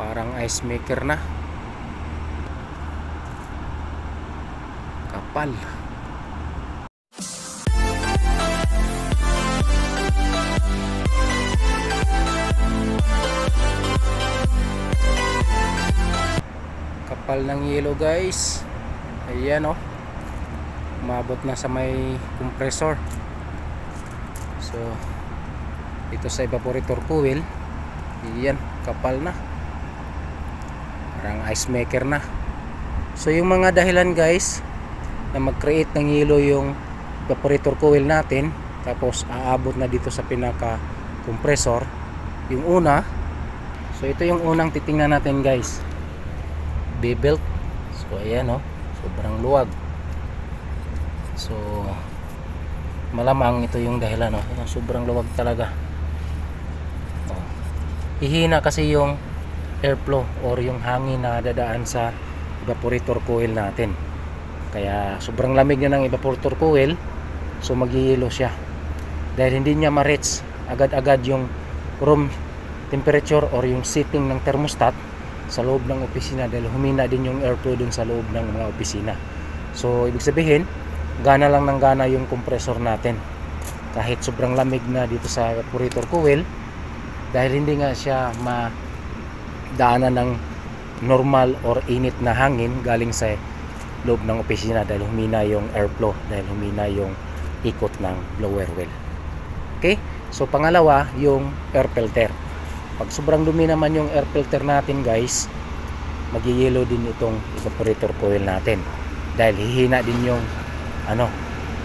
Parang ice maker na. Kapal. Kapal ng yelo guys. Ayan oh. Umabot na sa may compressor. So, dito sa evaporator coil, yan, kapal na. Parang ice maker na. So, yung mga dahilan guys, na mag-create ng yelo yung evaporator coil natin, tapos aabot na dito sa pinaka compressor. Yung una, so ito yung unang titingnan natin guys. B-belt. So, ayan oh, sobrang luwag. So, malamang ito yung dahilan no? Ayan, sobrang luwag talaga oh. ihina kasi yung airflow or yung hangin na dadaan sa evaporator coil natin. Kaya sobrang lamig na ng evaporator coil so magyelo siya. Dahil hindi niya ma-reach agad-agad yung room temperature or yung setting ng thermostat sa loob ng opisina dahil humina din yung airflow dun sa loob ng mga opisina. So ibig sabihin gana lang ng gana yung compressor natin. Kahit sobrang lamig na dito sa evaporator coil dahil hindi nga siya madaanan ng normal or init na hangin galing sa loob ng opisina dahil humina yung airflow dahil humina yung ikot ng blower well. Okay? So pangalawa yung air filter. Pag sobrang dumi naman yung air filter natin guys magyayelo din itong evaporator coil natin. Dahil hihina din yung ano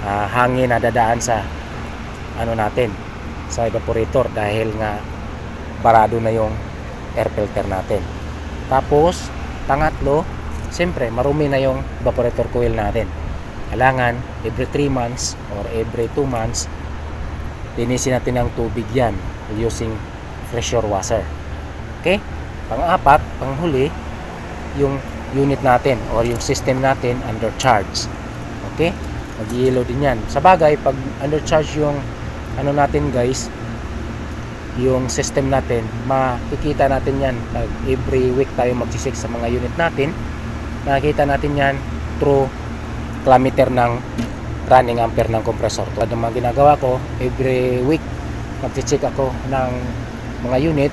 ah, hangin na dadaan sa ano natin sa evaporator dahil nga barado na yung air filter natin. Tapos pangatlo siyempre marumi na yung evaporator coil natin. Kailangan every 3 months or every 2 months linisin natin ng tubig yan using pressure washer. Okay? Pang-apat panghuli yung unit natin or yung system natin under charge. Okay? Mag-yellow din yan. Sa bagay pag undercharge yung ano natin guys yung system natin makikita natin yan. Pag every week tayo magsisik sa mga unit natin makikita natin yan through kilometer ng running ampere ng compressor. Tulad ng mga ginagawa ko every week magsicheck ako ng mga unit.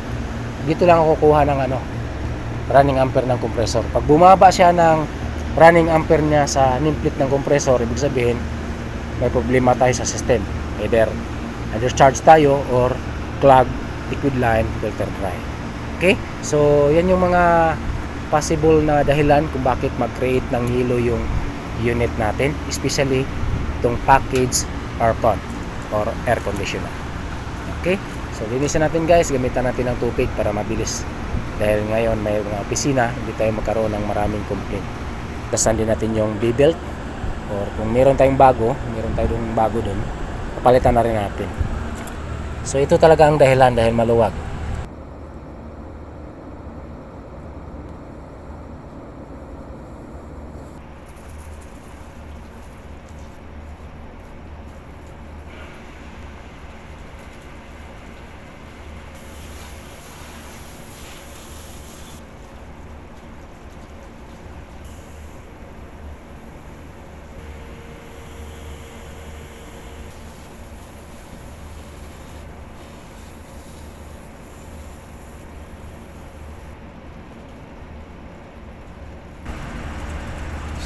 Dito lang ako kukuha ng ano running ampere ng compressor. Pag bumaba siya ng running ampere niya sa nameplate ng compressor ibig sabihin may problema tayo sa system. Either undercharge tayo or clog liquid line filter dry. Okay? So yan yung mga possible na dahilan kung bakit mag-create ng hilo yung unit natin especially itong package aircon or air conditioner. Okay? So linisin natin guys. Gamitan natin ng tubig para mabilis. Dahil ngayon may mga opisina hindi tayo magkaroon ng maraming complaint. Tasan din natin yung B-belt. Or kung meron tayong bago meron tayong bago dun papalitan na rin natin so ito talaga ang dahilan dahil maluwag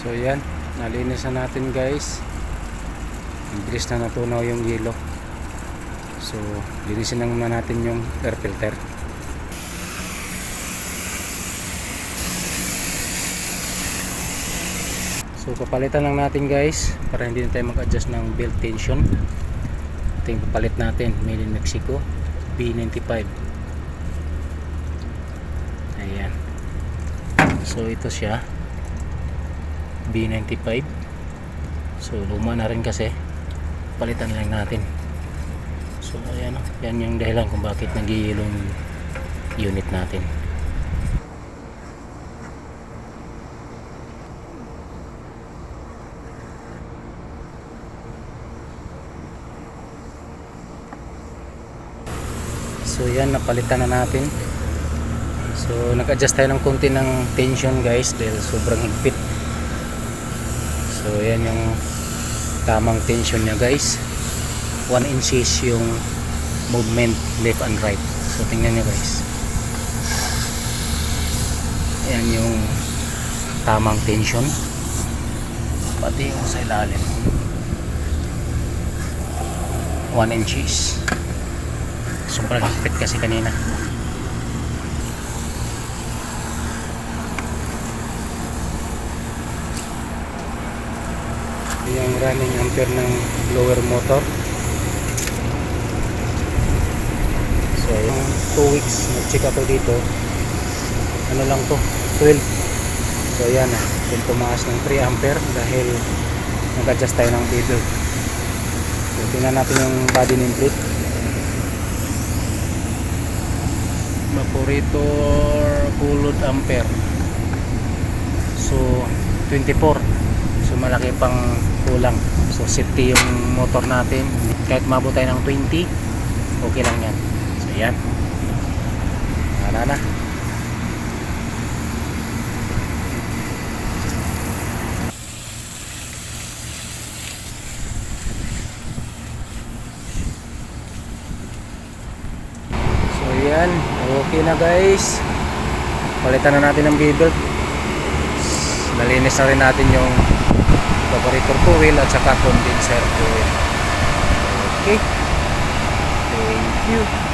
So yan, nalinis na natin guys. Ang bilis na natunaw yung yelo. So, linisin na muna natin yung air filter. So, papalitan lang natin guys para hindi na tayo mag-adjust ng belt tension. Ito yung papalit natin, made in Mexico, B95. Ayan. So, ito siya. B95 so luma na rin kasi. Palitan lang natin. So ayan o yan yung dahilan kung bakit nagiyilong unit natin. So yan napalitan na natin. So nag-adjust tayo ng konti ng tension guys dahil sobrang higpit. So yan yung tamang tension niya guys. 1 inches yung movement left and right. So tingnan nyo guys. Yan yung tamang tension. Pati yung sa ilalim. 1 inches. Sobrang higpit kasi kanina. Yung running ampere ng blower motor. So yung 2 weeks nag-check ako dito. Ano lang to? 12 so yan ah yung tumaas ng 3 ampere dahil nag-adjust tayo ng bevel so tingnan natin yung body nameplate evaporator kulot ampere. So 24 so malaki pang kulang. So safety yung motor natin. Kahit mabot tayo ng 20 okay lang yan. So yan. Na na. So yan. Okay na guys. Palitan na natin ng bevel nalinis na rin natin yung evaporator coil at saka condenser coil okay. Thank you